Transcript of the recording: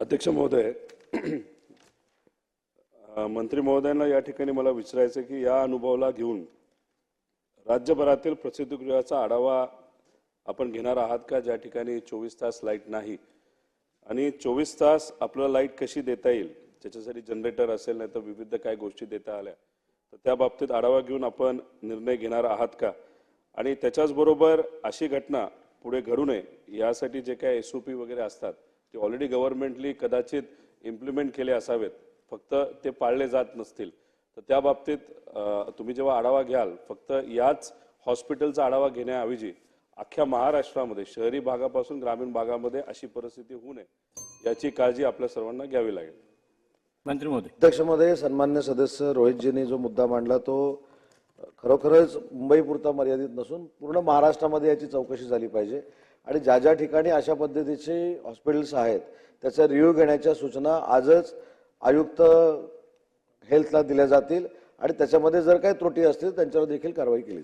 अध्यक्ष महोदय मंत्री महोदयांना या ठिकाणी मला विचारायचं की या अनुभवाला घेऊन राज्यभरातील प्रसिद्धीगृहाचा आढावा आपण घेणार आहात का? ज्या ठिकाणी चोवीस तास लाइट नाही. आणि चोवीस तास आपल्याला लाइट कशी देता येईल? त्याच्यासाठी जनरेटर असेल नाही तर विविध काय गोष्टी देता आल्या. तर त्या बाबतीत आढावा घेऊन आपण निर्णय घेणार आहात का? आणि त्याच्याच बरोबर अशी घटना पुढे घडू नये यासाठी जे काय एस ओ पी वगैरे असतात ते ऑलरेडी गव्हर्नमेंटली कदाचित इम्प्लिमेंट केले असावेत. फक्त ते पाळले जात नसतील. तर त्या बाबतीत तुम्ही जेव्हा आढावा घ्याल फक्त याच हॉस्पिटलचा आढावा घेण्याऐवजी अख्ख्या महाराष्ट्रामध्ये शहरी भागापासून ग्रामीण भागामध्ये अशी परिस्थिती होऊ नये याची काळजी आपल्या सर्वांना घ्यावी लागेल. मंत्री महोदय. अध्यक्ष महोदय सन्मान्य सदस्य रोहितजींनी जो मुद्दा मांडला तो खरोखरच मुंबईपुरता मर्यादित नसून पूर्ण महाराष्ट्रामध्ये याची चौकशी झाली पाहिजे. आणि ज्या ज्या ठिकाणी अशा पद्धतीचे हॉस्पिटल्स आहेत त्याचा रिव्ह्यू घेण्याच्या सूचना आजच आयुक्त हेल्थला दिल्या जातील आणि त्याच्यामध्ये जर काही त्रुटी असतील त्यांच्यावर देखील कारवाई केली